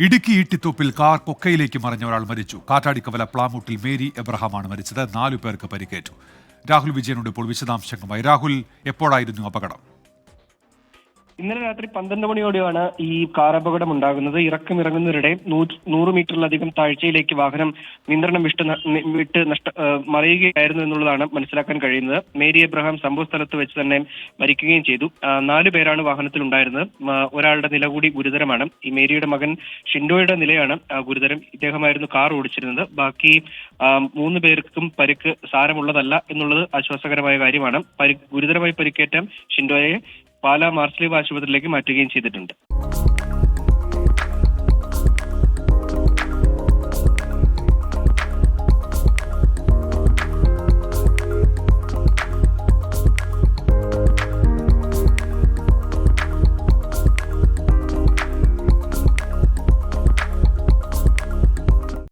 Idukki ഈട്ടിത്തോപ്പിൽ car കൊക്കയിലേക്ക് മറിഞ്ഞ ഒരാൾ മരിച്ചു. കാറ്റാടിക്കവല പ്ലാമൂട്ടിൽ മേരി എബ്രഹാമാണ് മരിച്ചത്. നാലു പേർക്ക് പരിക്കേറ്റു. രാഹുൽ വിജയനോട് ഇപ്പോൾ വിശദാംശങ്ങളുമായി. രാഹുൽ എപ്പോഴായിരുന്നു അപകടം? ഇന്നലെ രാത്രി പന്ത്രണ്ട് മണിയോടെയാണ് ഈ കാർ അപകടം ഉണ്ടാകുന്നത്. ഇറക്കം ഇറങ്ങുന്നതിനിടെ നൂറ് മീറ്ററിലധികം താഴ്ചയിലേക്ക് വാഹനം നിയന്ത്രണം വിട്ട് വിട്ട് നഷ്ട മറിയുകയായിരുന്നു എന്നുള്ളതാണ് മനസ്സിലാക്കാൻ കഴിയുന്നത്. മേരി എബ്രഹാം സംഭവ സ്ഥലത്ത് വെച്ച് തന്നെ മരിക്കുകയും ചെയ്തു. നാലു പേരാണ് വാഹനത്തിൽ ഉണ്ടായിരുന്നത് ഒരാളുടെ നില കൂടി ഗുരുതരമാണ്. ഈ മേരിയുടെ മകൻ ഷിൻഡോയുടെ നിലയാണ് ഗുരുതരം. ഇദ്ദേഹമായിരുന്നു കാർ ഓടിച്ചിരുന്നത്. ബാക്കി മൂന്ന് പേർക്കും പരിക്ക് സാരമുള്ളതല്ല എന്നുള്ളത് ആശ്വാസകരമായ കാര്യമാണ്. ഗുരുതരമായി പരിക്കേറ്റ ഷിൻഡോയെ പാലാ മാർസ്ലീവ് ആശുപത്രിയിലേക്ക് മാറ്റുകയും ചെയ്തിട്ടുണ്ട്.